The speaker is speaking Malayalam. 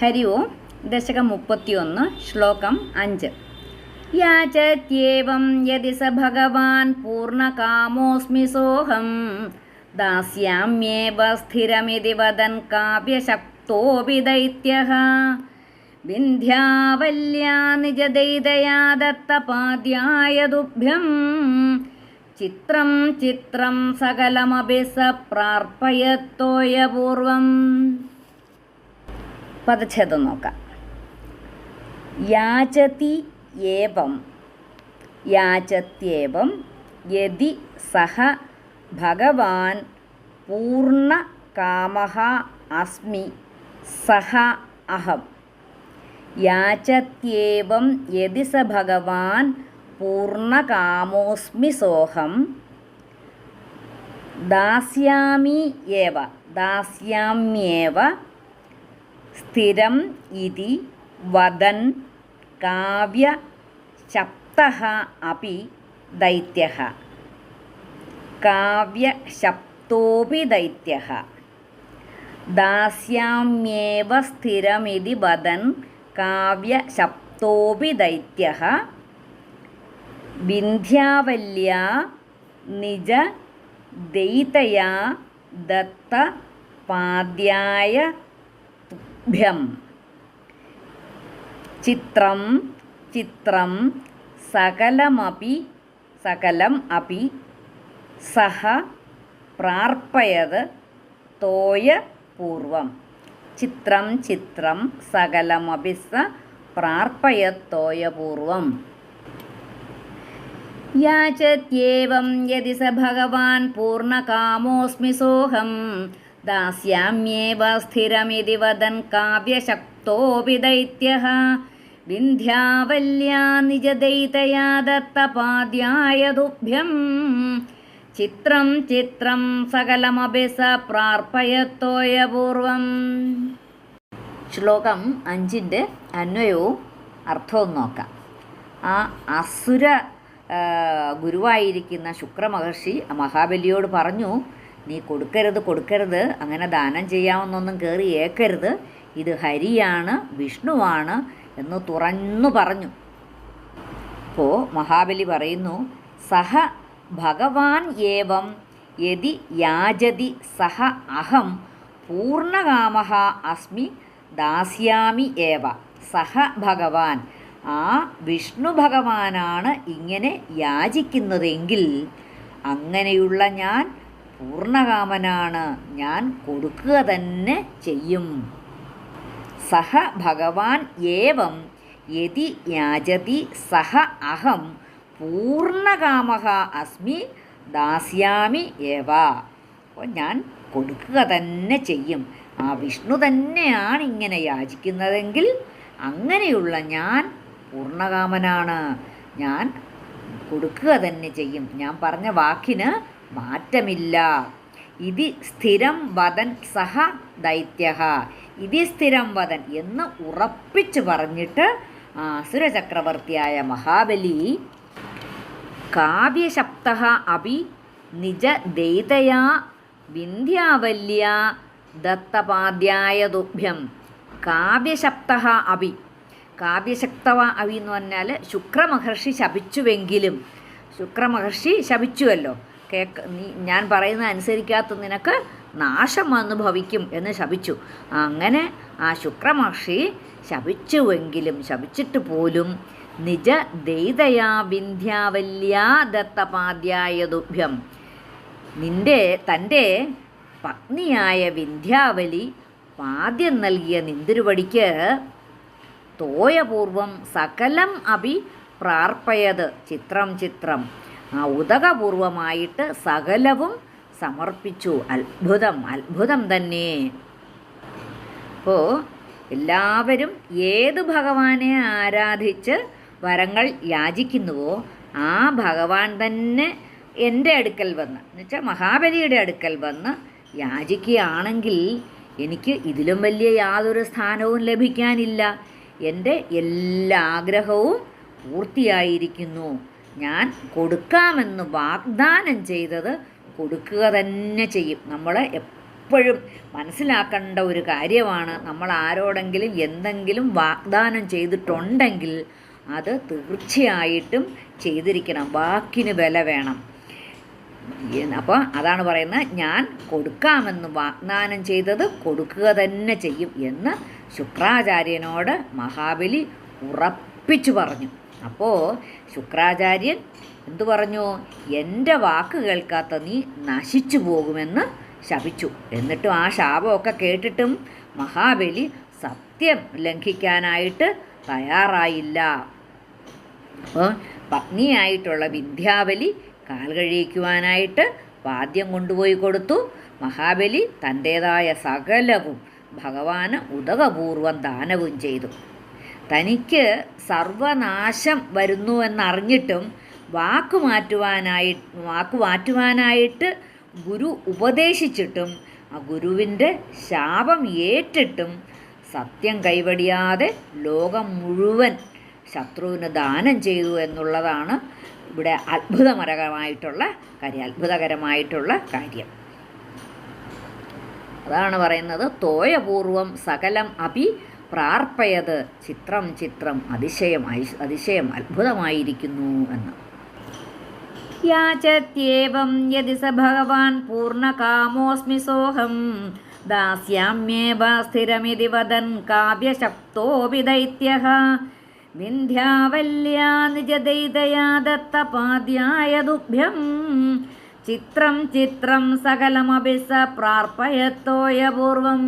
ഹരി ഓം ദശകം മുപ്പത്തിയൊന്ന് ശ്ലോകം അഞ്ച്. യാചത്യേവം യതി സ ഭഗവാൻ പൂർണകാമോസ്മി സോഹം. ദാസ്യാമ്യേവ സ്ഥിരമിതി വദൻ കാവ്യശക്തോപി ദൈത്യഃ വിന്ധ്യാവല്യാ നിജദൈതയാ ദത്തപാദ്യായ തുഭ്യം ചിത്രം ചിത്രം സകലമപി സ പ്രാർപ്പയത്തോയപൂർവം. പദച്ഛേദം നോക്കാം. യാചതി ഏവം യാചത്യേവം യതി സഹ ഭഗവാൻ പൂർണകാമഃ അസ്മി സഹ അഹം. യാചത്യേവം യതി സ ഭഗവാൻ പൂർണകാമോസ്മി സോഹം ദാസ്യാമി ഏവ ദാസ്യാമ്യേവ സ്ഥിരം ഇതി വദൻ കാവ്യശബ്ദഃ അപി ദൈത്യഃ കാവ്യശബ്ദോപി ദൈത്യഃ ദാസ്യാമ്യേവ സ്ഥിരമിതി വദൻ കാവ്യശബ്ദോപി ദൈത്യഃ വിന്ധ്യാവല്യാ നിജ ദയിതയാ ദത്ത പാദ്യായ തുഭ്യം ചിത്രം ചിത്രം സകലമപി സകലം അപി സഹ പ്രാർപ്പയത് തോയ പൂർവം. ചിത്രം ചിത്രം സകലമപി സ പ്രാർപ്പയത്തോയപൂർവം യാചത്യേവം യതി സ ഭഗവാൻ പൂർണകാമോസ്മി സോഹം. സ്ഥിരമിതി വദൻ കാവ്യശക്തോപി ദൈത്യഃ വിന്ധ്യാവല്യാ നിജദൈതയാ ദത്തപാദ്യായ തുഭ്യം ചിത്രം ചിത്രം സകലമപി സ പ്രാർപ്പയത്തോയപൂർവം ശ്ലോകം അഞ്ചിന്റെ അന്വയവും അർത്ഥവും നോക്കാം. ആ അസുര ഗുരുവായിരിക്കുന്ന ശുക്രമഹർഷി മഹാബലിയോട് പറഞ്ഞു നീ കൊടുക്കരുത് കൊടുക്കരുത്. അങ്ങനെ ദാനം ചെയ്യാമെന്നൊന്നും കയറി ഏക്കരുത്. ഇത് ഹരിയാണ് വിഷ്ണുവാണ് എന്ന് തുറന്നു പറഞ്ഞു. അപ്പോൾ മഹാബലി പറയുന്നു സഹ ഭഗവാൻ ഏവം യതി യാജതി സഹ അഹം പൂർണകാമ അസ്മി ദാസ്യാമി ഏവ. സഹ ഭഗവാൻ ആ വിഷ്ണു ഭഗവാനാണ് ഇങ്ങനെ യാചിക്കുന്നതെങ്കിൽ അങ്ങനെയുള്ള ഞാൻ പൂർണകാമനാണ് ഞാൻ കൊടുക്കുക തന്നെ ചെയ്യും. സഹ ഭഗവാൻ ഏവം യതി യാചതി സഹ അഹം പൂർണകാമഃ അസ്മി ദാസ്യാമി ഏവ. അപ്പോൾ ഞാൻ കൊടുക്കുക തന്നെ ചെയ്യും. ആ വിഷ്ണു തന്നെയാണ് ഇങ്ങനെ യാചിക്കുന്നതെങ്കിൽ അങ്ങനെയുള്ള ഞാൻ പൂർണകാമനാണ് ഞാൻ കൊടുക്കുക തന്നെ ചെയ്യും. ഞാൻ പറഞ്ഞ വാക്കിന് മാറ്റമില്ല. ഇതി സ്ഥിരം വദൻ സഹ ദൈത്യ ഇതി സ്ഥിരം വദൻ എന്ന് ഉറപ്പിച്ച് പറഞ്ഞിട്ട് അസുരചക്രവർത്തിയായ മഹാബലി കാവ്യശബ്ദ അപി നിജ ദൈതയാ വിന്ധ്യാവല്യ ദത്തപാദ്യായ തുഭ്യം കാവ്യശബ്ദ അപി കാവ്യശക്തവ അവി എന്ന് പറഞ്ഞാൽ ശുക്രമഹർഷി ശപിച്ചുവെങ്കിലും ശുക്രമഹർഷി ശപിച്ചുവല്ലോ. കേക്ക് നീ ഞാൻ പറയുന്ന അനുസരിക്കാത്ത നിനക്ക് നാശം വന്നു ഭവിക്കും എന്ന് ശപിച്ചു. അങ്ങനെ ആ ശുക്രമഹർഷി ശപിച്ചുവെങ്കിലും ശപിച്ചിട്ട് പോലും നിജ ദൈതയാ വിന്ധ്യാവല്യാ ദത്തപാദ്യായതുഭ്യം നിന്റെ തന്റെ പത്നിയായ വിന്ധ്യാവലി പാദ്യം നൽകിയ നിന്തിരുവടിക്ക് തോയപൂർവം സകലം അഭി പ്രാർപ്പയത് ചിത്രം ചിത്രം. ആ ഉദകപൂർവമായിട്ട് സകലവും സമർപ്പിച്ചു. അത്ഭുതം അത്ഭുതം തന്നെ. അപ്പോൾ എല്ലാവരും ഏത് ഭഗവാനെ ആരാധിച്ച് വരങ്ങൾ യാചിക്കുന്നുവോ ആ ഭഗവാൻ തന്നെ എന്റെ അടുക്കൽ വന്ന് എന്നുവെച്ചാൽ മഹാബലിയുടെ അടുക്കൽ വന്ന് യാചിക്കുകയാണെങ്കിൽ എനിക്ക് ഇതിലും വലിയ യാതൊരു സ്ഥാനവും ലഭിക്കാനില്ല. എന്റെ എല്ലാ ആഗ്രഹവും പൂർത്തിയായിരിക്കുന്നു. ഞാൻ കൊടുക്കാമെന്ന് വാഗ്ദാനം ചെയ്തത് കൊടുക്കുക തന്നെ ചെയ്യും. നമ്മൾ എപ്പോഴും മനസ്സിലാക്കേണ്ട ഒരു കാര്യമാണ്. നമ്മൾ ആരോടെങ്കിലും എന്തെങ്കിലും വാഗ്ദാനം ചെയ്തിട്ടുണ്ടെങ്കിൽ അത് തീർച്ചയായിട്ടും ചെയ്തിരിക്കണം. വാക്കിന് വില വേണം. അപ്പോൾ അതാണ് പറയുന്നത്. ഞാൻ കൊടുക്കാമെന്ന് വാഗ്ദാനം ചെയ്തത് കൊടുക്കുക തന്നെ ചെയ്യും എന്ന് ശുക്രാചാര്യനോട് മഹാബലി ഉറപ്പിച്ചു പറഞ്ഞു. അപ്പോൾ ശുക്രാചാര്യൻ എന്തു പറഞ്ഞു? എന്റെ വാക്ക് കേൾക്കാത്ത നീ നശിച്ചു പോകുമെന്ന് ശപിച്ചു. എന്നിട്ടും ആ ശാപമൊക്കെ കേട്ടിട്ടും മഹാബലി സത്യം ലംഘിക്കാനായിട്ട് തയ്യാറായില്ല. അപ്പോൾ പത്നിയായിട്ടുള്ള വിന്ധ്യാബലി കാൽ കഴിക്കുവാനായിട്ട് വാദ്യം കൊണ്ടുപോയി കൊടുത്തു. മഹാബലി തന്റേതായ സകലവും ഭഗവാന് ഉദകപൂർവം ദാനവും ചെയ്തു. തനിക്ക് സർവനാശം വരുന്നു എന്നറിഞ്ഞിട്ടും വാക്ക് മാറ്റുവാനായി വാക്ക് മാറ്റുവാനായിട്ട് ഗുരു ഉപദേശിച്ചിട്ടും ആ ഗുരുവിന്റെ ശാപം ഏറ്റിട്ടും സത്യം കൈവടിയാതെ ലോകം മുഴുവൻ ശത്രുവിന് ദാനം ചെയ്തു എന്നുള്ളതാണ് ഇവിടെ അത്ഭുതമരകമായിട്ടുള്ള കാര്യം അത്ഭുതകരമായിട്ടുള്ള കാര്യം. അതാണ് പറയുന്നത് തോയപൂർവം സകലം അപി പ്രാർപ്പയത് ചിത്രം ചിത്രം അതിശയം അതിശയം അത്ഭുതമായിരിക്കുന്നു എന്ന്. യാചത്യേവം യതി സ ഭഗവാൻ പൂർണകാമോസ്മി സോഹം. ദാസ്യാമ്യേവ സ്ഥിരമിതി വദൻ കാവ്യശക്തോപി ദൈത്യഃ വിന്ധ്യാവല്യാ നിജദൈതയാ ദത്തപാദ്യായ ദുഭ്യം ചിത്രം ചിത്രം സകലമപി സ പ്രാർപ്പയത്തോയപൂർവം